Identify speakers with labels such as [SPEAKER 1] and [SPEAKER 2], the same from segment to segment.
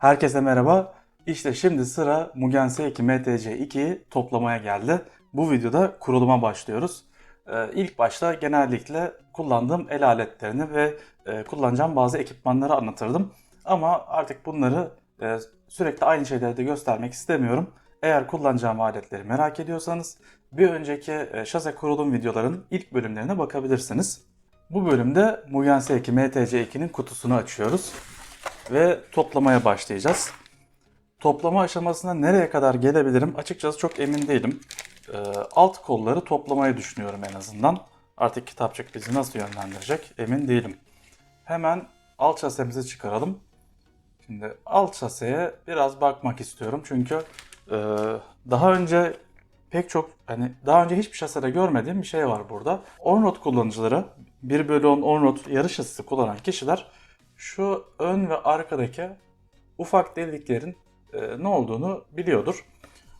[SPEAKER 1] Herkese merhaba. İşte şimdi sıra Mugen S2 MTC2'yi toplamaya geldi. Bu videoda kuruluma başlıyoruz. Ee, ilk başta genellikle kullandığım el aletlerini ve e, kullanacağım bazı ekipmanları anlatırdım. Ama artık bunları e, sürekli aynı şeyleri de göstermek istemiyorum. Eğer kullanacağım aletleri merak ediyorsanız bir önceki e, şase kurulum videoların ilk bölümlerine bakabilirsiniz. Bu bölümde Mugen S2 MTC2'nin kutusunu açıyoruz ve toplamaya başlayacağız. Toplama aşamasına nereye kadar gelebilirim açıkçası çok emin değilim. Ee, alt kolları toplamayı düşünüyorum en azından. Artık kitapçık bizi nasıl yönlendirecek emin değilim. Hemen alt şasemizi çıkaralım. Şimdi alt şaseye biraz bakmak istiyorum çünkü e, daha önce pek çok hani daha önce hiçbir şasede görmediğim bir şey var burada. Onroad kullanıcıları 1 bölü 10 onroad yarış şasisi kullanan kişiler şu ön ve arkadaki ufak deliklerin e, ne olduğunu biliyordur.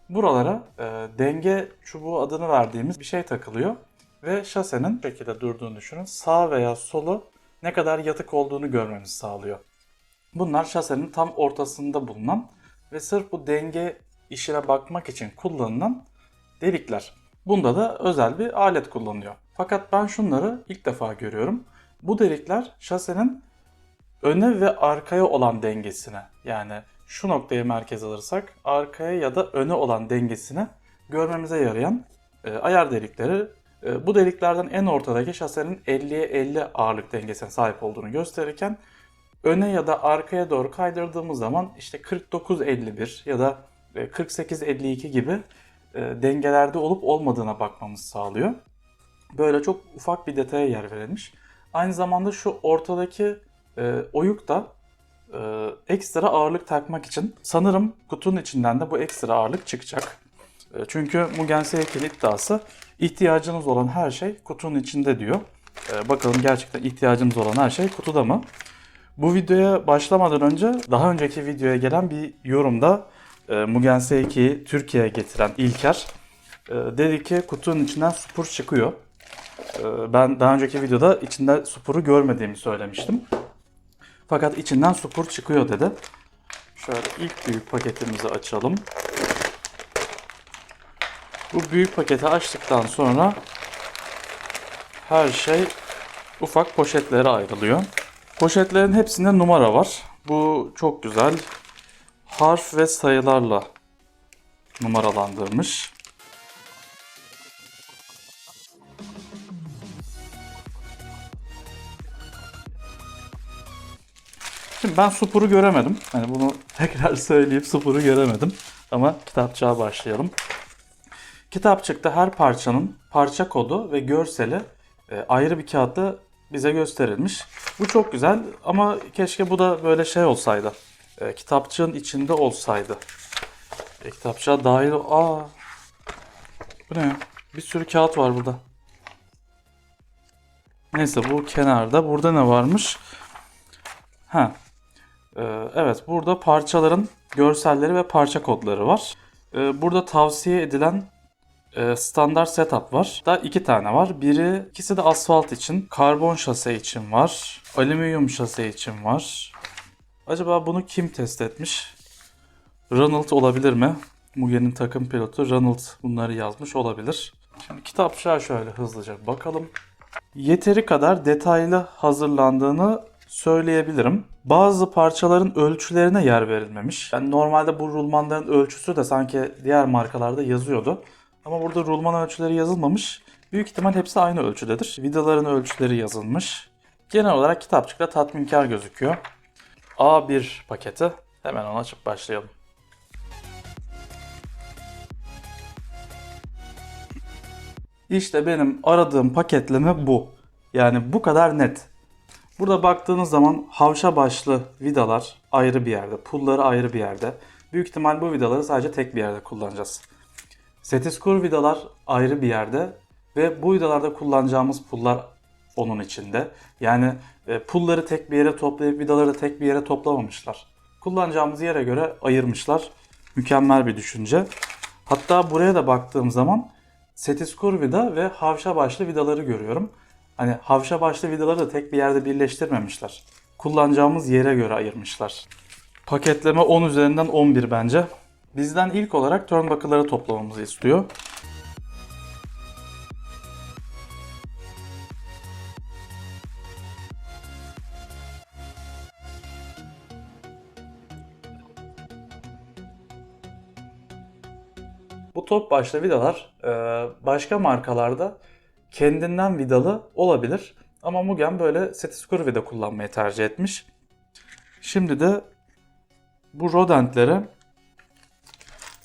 [SPEAKER 1] Buralara e, denge çubuğu adını verdiğimiz bir şey takılıyor ve şasenin şekilde durduğunu düşünün. Sağ veya solu ne kadar yatık olduğunu görmemizi sağlıyor. Bunlar şasenin tam ortasında bulunan ve sırf bu denge işine bakmak için kullanılan delikler. Bunda da özel bir alet kullanılıyor. Fakat ben şunları ilk defa görüyorum. Bu delikler şasenin öne ve arkaya olan dengesine yani şu noktaya merkez alırsak arkaya ya da öne olan dengesine görmemize yarayan e, ayar delikleri. E, bu deliklerden en ortadaki şasenin 50'ye 50 ağırlık dengesine sahip olduğunu gösterirken öne ya da arkaya doğru kaydırdığımız zaman işte 49-51 ya da e, 48-52 gibi e, dengelerde olup olmadığına bakmamızı sağlıyor. Böyle çok ufak bir detaya yer verilmiş. Aynı zamanda şu ortadaki e, oyuk da e, ekstra ağırlık takmak için sanırım kutunun içinden de bu ekstra ağırlık çıkacak. E, çünkü Mugen Seik'in iddiası ihtiyacınız olan her şey kutunun içinde diyor. E, bakalım gerçekten ihtiyacımız olan her şey kutuda mı? Bu videoya başlamadan önce daha önceki videoya gelen bir yorumda e, Mugen Seiki'yi Türkiye'ye getiren İlker e, dedi ki kutunun içinden supur çıkıyor. E, ben daha önceki videoda içinde supuru görmediğimi söylemiştim. Fakat içinden supur çıkıyor dedi. Şöyle ilk büyük paketimizi açalım. Bu büyük paketi açtıktan sonra her şey ufak poşetlere ayrılıyor. Poşetlerin hepsinde numara var. Bu çok güzel. Harf ve sayılarla numaralandırmış. Şimdi ben Supur'u göremedim. Hani bunu tekrar söyleyip Supur'u göremedim. Ama kitapçığa başlayalım. Kitapçıkta her parçanın parça kodu ve görseli e, ayrı bir kağıtta bize gösterilmiş. Bu çok güzel ama keşke bu da böyle şey olsaydı. E, kitapçığın içinde olsaydı. E, kitapçığa dahil... Aa, bu ne? Bir sürü kağıt var burada. Neyse bu kenarda. Burada ne varmış? Ha. Ee, evet burada parçaların görselleri ve parça kodları var. Ee, burada tavsiye edilen e, standart setup var. Daha iki tane var. Biri ikisi de asfalt için, karbon şase için var, alüminyum şase için var. Acaba bunu kim test etmiş? Ronald olabilir mi? Mugen'in takım pilotu Ronald bunları yazmış olabilir. Şimdi kitapçığa şöyle hızlıca bakalım. Yeteri kadar detaylı hazırlandığını söyleyebilirim. Bazı parçaların ölçülerine yer verilmemiş. Yani normalde bu rulmanların ölçüsü de sanki diğer markalarda yazıyordu. Ama burada rulman ölçüleri yazılmamış. Büyük ihtimal hepsi aynı ölçüdedir. Vidaların ölçüleri yazılmış. Genel olarak kitapçıkta tatminkar gözüküyor. A1 paketi. Hemen onu açıp başlayalım. İşte benim aradığım paketleme bu. Yani bu kadar net. Burada baktığınız zaman havşa başlı vidalar ayrı bir yerde, pulları ayrı bir yerde. Büyük ihtimal bu vidaları sadece tek bir yerde kullanacağız. Setiskur vidalar ayrı bir yerde ve bu vidalarda kullanacağımız pullar onun içinde. Yani e, pulları tek bir yere toplayıp vidaları da tek bir yere toplamamışlar. Kullanacağımız yere göre ayırmışlar. Mükemmel bir düşünce. Hatta buraya da baktığım zaman setiskur vida ve havşa başlı vidaları görüyorum. Hani havşa başlı vidaları da tek bir yerde birleştirmemişler. Kullanacağımız yere göre ayırmışlar. Paketleme 10 üzerinden 11 bence. Bizden ilk olarak turnbuckle'ları toplamamızı istiyor. Bu top başlı vidalar başka markalarda kendinden vidalı olabilir. Ama Mugen böyle Setiskuru vida kullanmayı tercih etmiş. Şimdi de bu rodentlere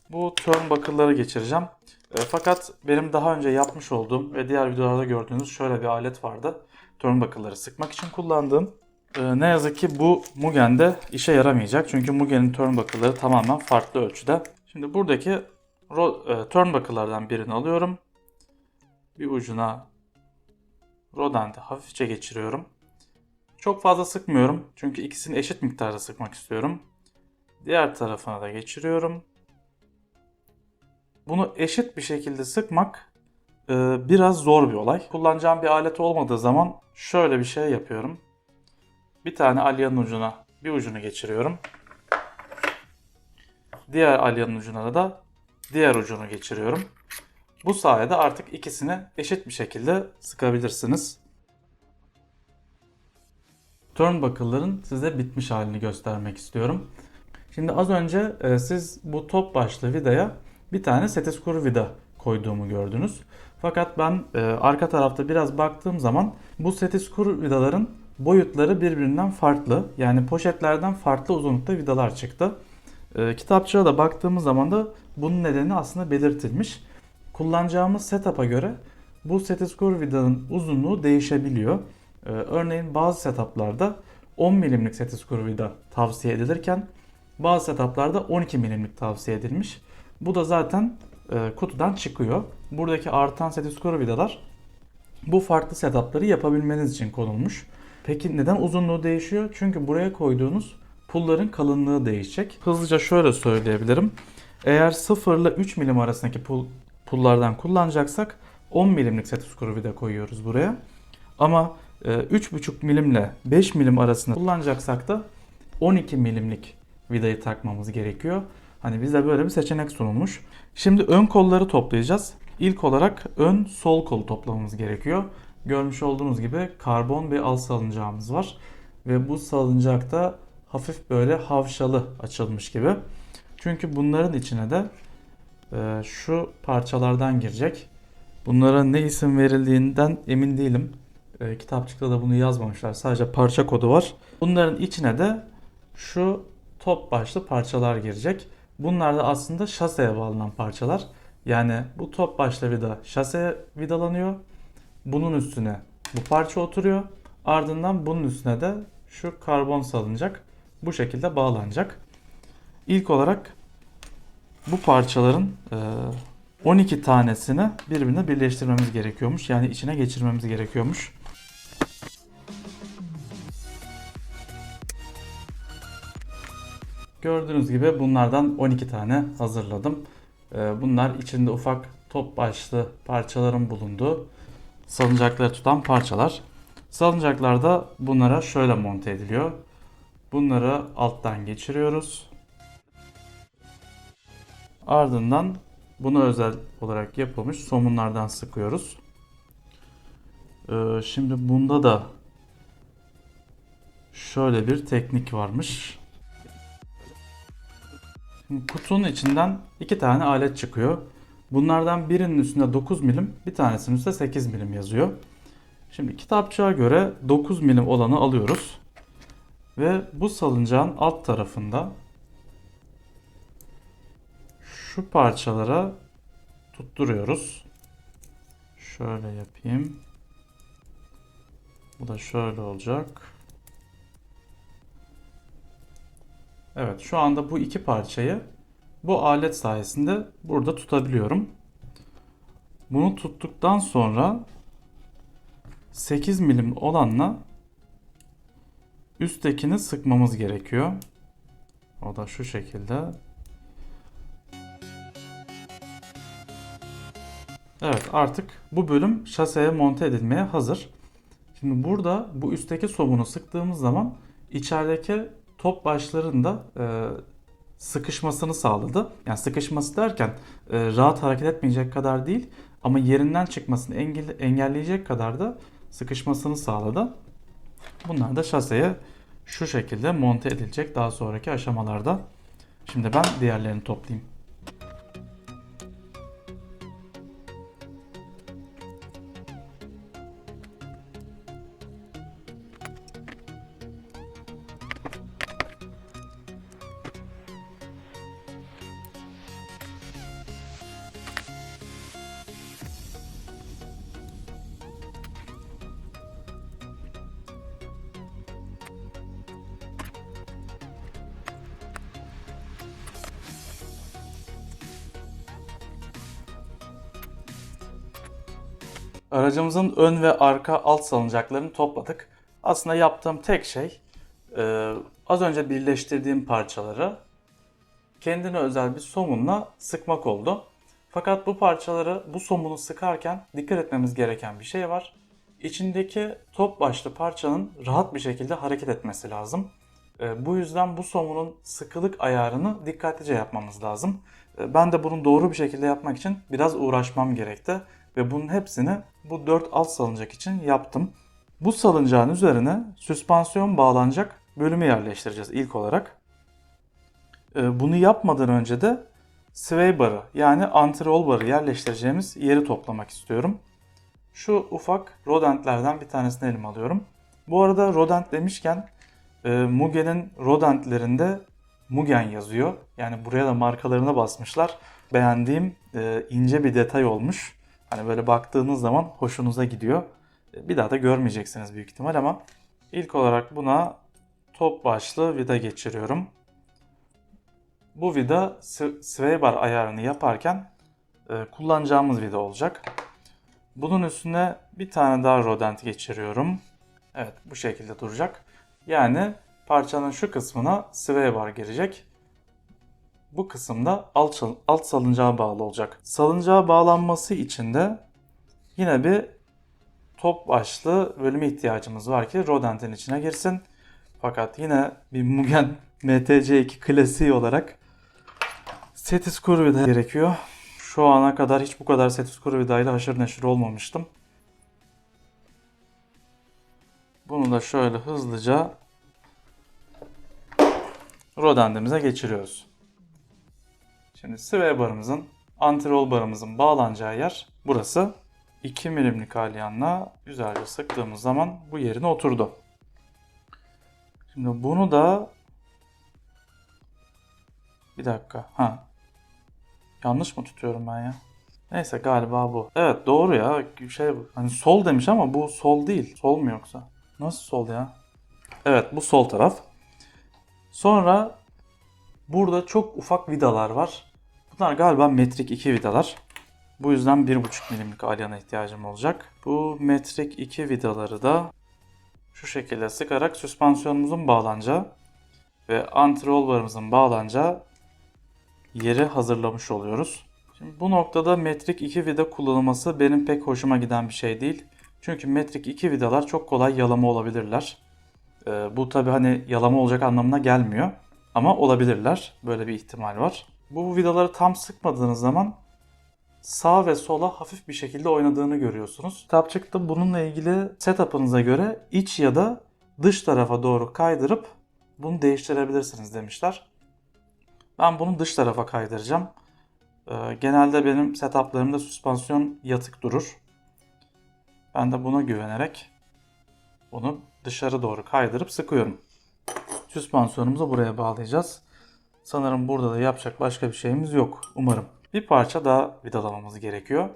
[SPEAKER 1] bu turnbuckle'ları geçireceğim. E, fakat benim daha önce yapmış olduğum ve diğer videolarda gördüğünüz şöyle bir alet vardı. Turnbuckle'ları sıkmak için kullandığım. E, ne yazık ki bu Mugen'de işe yaramayacak. Çünkü Mugen'in turnbuckle'ları tamamen farklı ölçüde. Şimdi buradaki e, turnbuckle'lardan birini alıyorum. Bir ucuna rodenti hafifçe geçiriyorum. Çok fazla sıkmıyorum. Çünkü ikisini eşit miktarda sıkmak istiyorum. Diğer tarafına da geçiriyorum. Bunu eşit bir şekilde sıkmak e, biraz zor bir olay. Kullanacağım bir alet olmadığı zaman şöyle bir şey yapıyorum. Bir tane alyanın ucuna bir ucunu geçiriyorum. Diğer alyanın ucuna da diğer ucunu geçiriyorum. Bu sayede artık ikisini eşit bir şekilde sıkabilirsiniz. Turnbuckle'ların size bitmiş halini göstermek istiyorum. Şimdi az önce e, siz bu top başlı vidaya bir tane Setiskuru vida koyduğumu gördünüz. Fakat ben e, arka tarafta biraz baktığım zaman bu Setiskuru vidaların boyutları birbirinden farklı. Yani poşetlerden farklı uzunlukta vidalar çıktı. E, kitapçığa da baktığımız zaman da bunun nedeni aslında belirtilmiş. Kullanacağımız setup'a göre bu Setiskuru vidanın uzunluğu değişebiliyor. Ee, örneğin bazı setuplarda 10 milimlik Setiskuru vida tavsiye edilirken bazı setuplarda 12 milimlik tavsiye edilmiş. Bu da zaten e, kutudan çıkıyor. Buradaki artan Setiskuru vidalar bu farklı setupları yapabilmeniz için konulmuş. Peki neden uzunluğu değişiyor? Çünkü buraya koyduğunuz pulların kalınlığı değişecek. Hızlıca şöyle söyleyebilirim. Eğer 0 ile 3 milim arasındaki pul, pullardan kullanacaksak 10 milimlik Setiskuru vida koyuyoruz buraya. Ama e, 3,5 milimle 5 milim arasında kullanacaksak da 12 milimlik vidayı takmamız gerekiyor. Hani bize böyle bir seçenek sunulmuş. Şimdi ön kolları toplayacağız. İlk olarak ön sol kolu toplamamız gerekiyor. Görmüş olduğunuz gibi karbon bir al salıncağımız var. Ve bu salıncakta hafif böyle havşalı açılmış gibi. Çünkü bunların içine de e, şu parçalardan girecek. Bunlara ne isim verildiğinden emin değilim. E, kitapçıkta da bunu yazmamışlar. Sadece parça kodu var. Bunların içine de şu top başlı parçalar girecek. Bunlar da aslında şaseye bağlanan parçalar. Yani bu top başlı vida şaseye vidalanıyor. Bunun üstüne bu parça oturuyor. Ardından bunun üstüne de şu karbon salınacak. Bu şekilde bağlanacak. İlk olarak bu parçaların e, 12 tanesini birbirine birleştirmemiz gerekiyormuş. Yani içine geçirmemiz gerekiyormuş. Gördüğünüz gibi bunlardan 12 tane hazırladım. E, Bunlar içinde ufak top başlı parçaların bulunduğu salıncakları tutan parçalar. Salıncaklar da bunlara şöyle monte ediliyor. Bunları alttan geçiriyoruz. Ardından buna özel olarak yapılmış somunlardan sıkıyoruz. Ee, şimdi bunda da şöyle bir teknik varmış. Şimdi kutunun içinden iki tane alet çıkıyor. Bunlardan birinin üstünde 9 milim, bir tanesinin üstünde 8 milim yazıyor. Şimdi kitapçığa göre 9 milim olanı alıyoruz. Ve bu salıncağın alt tarafında şu parçalara tutturuyoruz. Şöyle yapayım. Bu da şöyle olacak. Evet şu anda bu iki parçayı bu alet sayesinde burada tutabiliyorum. Bunu tuttuktan sonra 8 milim olanla üsttekini sıkmamız gerekiyor. O da şu şekilde. Evet artık bu bölüm şaseye monte edilmeye hazır. Şimdi burada bu üstteki somunu sıktığımız zaman içerideki top başlarında e, sıkışmasını sağladı. Yani sıkışması derken e, rahat hareket etmeyecek kadar değil ama yerinden çıkmasını engel- engelleyecek kadar da sıkışmasını sağladı. Bunlar da şaseye şu şekilde monte edilecek daha sonraki aşamalarda. Şimdi ben diğerlerini toplayayım. Aracımızın ön ve arka alt salıncaklarını topladık. Aslında yaptığım tek şey e, az önce birleştirdiğim parçaları kendine özel bir somunla sıkmak oldu. Fakat bu parçaları bu somunu sıkarken dikkat etmemiz gereken bir şey var. İçindeki top başlı parçanın rahat bir şekilde hareket etmesi lazım. E, Bu yüzden bu somunun sıkılık ayarını dikkatlice yapmamız lazım. E, Ben de bunu doğru bir şekilde yapmak için biraz uğraşmam gerekti. Ve bunun hepsini bu 4 alt salıncak için yaptım. Bu salıncağın üzerine süspansiyon bağlanacak bölümü yerleştireceğiz ilk olarak. E, Bunu yapmadan önce de sway barı yani antirol barı yerleştireceğimiz yeri toplamak istiyorum. Şu ufak rodentlerden bir tanesini elime alıyorum. Bu arada rodent demişken e, Mugen'in rodentlerinde Mugen yazıyor. Yani buraya da markalarına basmışlar. Beğendiğim e, ince bir detay olmuş. Hani böyle baktığınız zaman hoşunuza gidiyor. E, Bir daha da görmeyeceksiniz büyük ihtimal ama ilk olarak buna top başlı vida geçiriyorum. Bu vida sway bar ayarını yaparken e, kullanacağımız vida olacak. Bunun üstüne bir tane daha rodent geçiriyorum. Evet bu şekilde duracak. Yani parçanın şu kısmına sway bar girecek. Bu kısımda alt, alt salıncağa bağlı olacak. Salıncağa bağlanması için de yine bir top başlı bölüme ihtiyacımız var ki rodentin içine girsin. Fakat yine bir Mugen MTC2 klasiği olarak Setiskur vida gerekiyor. Şu ana kadar hiç bu kadar Setiskur vidayla haşır neşir olmamıştım. Bunu da şöyle hızlıca rodentimize geçiriyoruz. Şimdi sway barımızın, antirol barımızın bağlanacağı yer burası. 2 milimlik alyanla güzelce sıktığımız zaman bu yerine oturdu. Şimdi bunu da bir dakika. Ha. Yanlış mı tutuyorum ben ya? Neyse galiba bu. Evet doğru ya. Şey bu. Hani sol demiş ama bu sol değil. Sol mu yoksa? Nasıl sol ya? Evet bu sol taraf. Sonra burada çok ufak vidalar var. Bunlar galiba metrik 2 vidalar. Bu yüzden 1,5 milimlik alyana ihtiyacım olacak. Bu metrik 2 vidaları da şu şekilde sıkarak süspansiyonumuzun bağlanacağı ve antirol barımızın bağlanacağı yeri hazırlamış oluyoruz. Şimdi bu noktada metrik 2 vida kullanılması benim pek hoşuma giden bir şey değil. Çünkü metrik 2 vidalar çok kolay yalama olabilirler. Ee, bu tabi hani yalama olacak anlamına gelmiyor. Ama olabilirler. Böyle bir ihtimal var. Bu vidaları tam sıkmadığınız zaman sağ ve sola hafif bir şekilde oynadığını görüyorsunuz. Kitapçıkta bununla ilgili setup'ınıza göre iç ya da dış tarafa doğru kaydırıp bunu değiştirebilirsiniz demişler. Ben bunu dış tarafa kaydıracağım. Ee, genelde benim setuplarımda süspansiyon yatık durur. Ben de buna güvenerek bunu dışarı doğru kaydırıp sıkıyorum. Süspansiyonumuzu buraya bağlayacağız. Sanırım burada da yapacak başka bir şeyimiz yok. Umarım. Bir parça daha vidalamamız gerekiyor.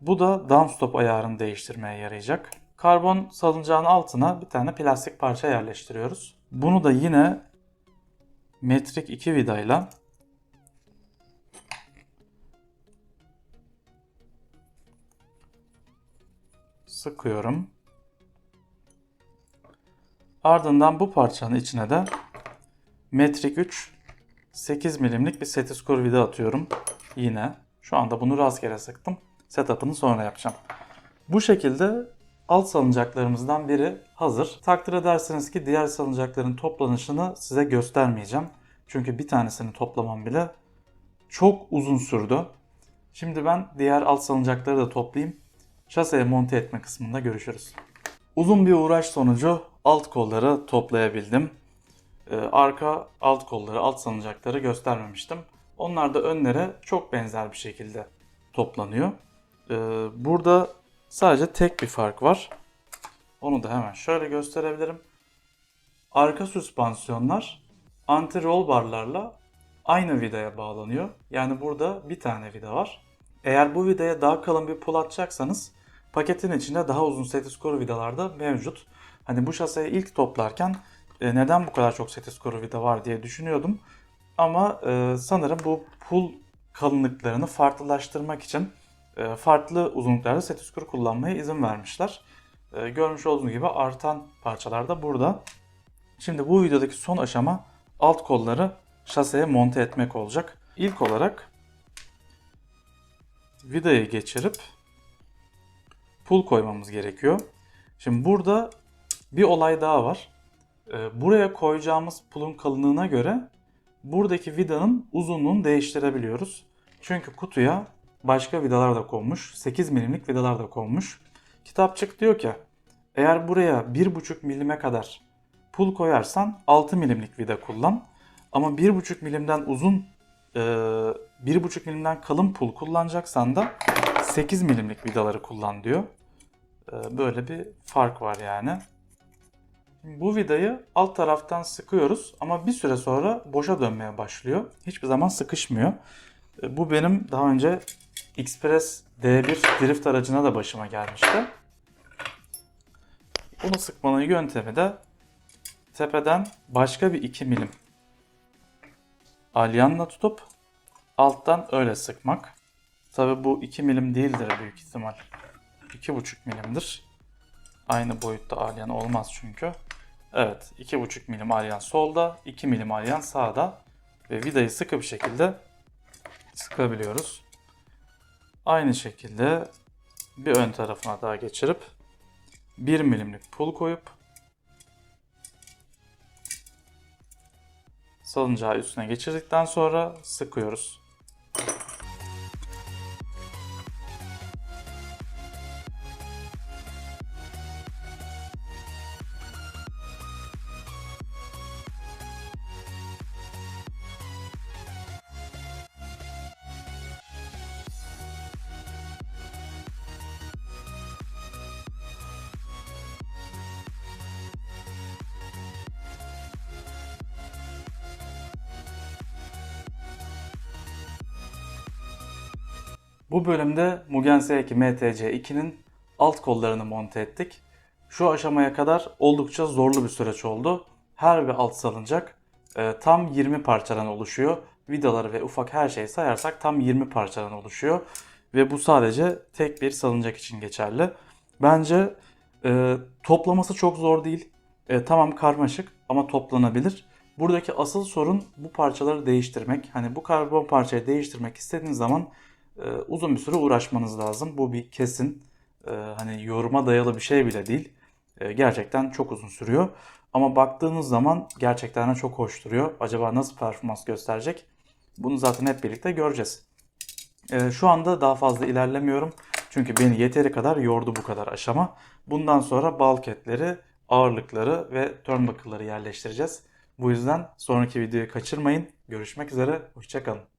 [SPEAKER 1] Bu da downstop ayarını değiştirmeye yarayacak. Karbon salıncağın altına bir tane plastik parça yerleştiriyoruz. Bunu da yine metrik 2 vidayla sıkıyorum. Ardından bu parçanın içine de metrik 3 8 milimlik bir setiskor vida atıyorum. Yine şu anda bunu rastgele sıktım. Setup'ını sonra yapacağım. Bu şekilde alt salıncaklarımızdan biri hazır. Takdir edersiniz ki diğer salıncakların toplanışını size göstermeyeceğim. Çünkü bir tanesini toplamam bile çok uzun sürdü. Şimdi ben diğer alt salıncakları da toplayayım. Şaseye monte etme kısmında görüşürüz. Uzun bir uğraş sonucu alt kolları toplayabildim. Ee, arka alt kolları, alt salıncakları göstermemiştim. Onlar da önlere çok benzer bir şekilde toplanıyor. Ee, burada sadece tek bir fark var. Onu da hemen şöyle gösterebilirim. Arka süspansiyonlar anti-roll barlarla aynı vidaya bağlanıyor. Yani burada bir tane vida var. Eğer bu vidaya daha kalın bir pul atacaksanız paketin içinde daha uzun Setiskor vidalar da mevcut. Hani bu şaseyi ilk toplarken e, neden bu kadar çok Setiskor vida var diye düşünüyordum. Ama e, sanırım bu pul kalınlıklarını farklılaştırmak için e, farklı uzunluklarda Setiskor kullanmaya izin vermişler. E, görmüş olduğunuz gibi artan parçalar da burada. Şimdi bu videodaki son aşama alt kolları şaseye monte etmek olacak. İlk olarak vidayı geçirip pul koymamız gerekiyor. Şimdi burada bir olay daha var. Ee, Buraya koyacağımız pulun kalınlığına göre buradaki vidanın uzunluğunu değiştirebiliyoruz. Çünkü kutuya başka vidalar da konmuş. 8 milimlik vidalar da konmuş. Kitapçık diyor ki eğer buraya 1,5 milime kadar pul koyarsan 6 milimlik vida kullan. Ama 1,5 milimden uzun, e, 1,5 milimden kalın pul kullanacaksan da 8 milimlik vidaları kullan diyor. E, Böyle bir fark var yani. Bu vidayı alt taraftan sıkıyoruz ama bir süre sonra boşa dönmeye başlıyor. Hiçbir zaman sıkışmıyor. E, Bu benim daha önce Express D1 drift aracına da başıma gelmişti. Bunu sıkmanın yöntemi de tepeden başka bir 2 milim alyanla tutup alttan öyle sıkmak. Tabi bu 2 milim değildir büyük ihtimal. 2,5 milimdir. Aynı boyutta alyan olmaz çünkü. Evet 2,5 milim alyan solda, 2 milim alyan sağda. Ve vidayı sıkı bir şekilde sıkabiliyoruz. Aynı şekilde bir ön tarafına daha geçirip 1 milimlik pul koyup salıncağı üstüne geçirdikten sonra sıkıyoruz. Bu bölümde Mugen Seiki MTC2'nin alt kollarını monte ettik. Şu aşamaya kadar oldukça zorlu bir süreç oldu. Her bir alt salıncak e, tam 20 parçadan oluşuyor. Vidaları ve ufak her şeyi sayarsak tam 20 parçadan oluşuyor. Ve bu sadece tek bir salıncak için geçerli. Bence e, toplaması çok zor değil. E, tamam karmaşık ama toplanabilir. Buradaki asıl sorun bu parçaları değiştirmek. Hani bu karbon parçayı değiştirmek istediğiniz zaman e, uzun bir süre uğraşmanız lazım. Bu bir kesin. E, hani yoruma dayalı bir şey bile değil. E, gerçekten çok uzun sürüyor. Ama baktığınız zaman gerçekten de çok hoş duruyor. Acaba nasıl performans gösterecek? Bunu zaten hep birlikte göreceğiz. E, şu anda daha fazla ilerlemiyorum. Çünkü beni yeteri kadar yordu bu kadar aşama. Bundan sonra balketleri, ağırlıkları ve turnbuckle'ları yerleştireceğiz. Bu yüzden sonraki videoyu kaçırmayın. Görüşmek üzere, hoşçakalın.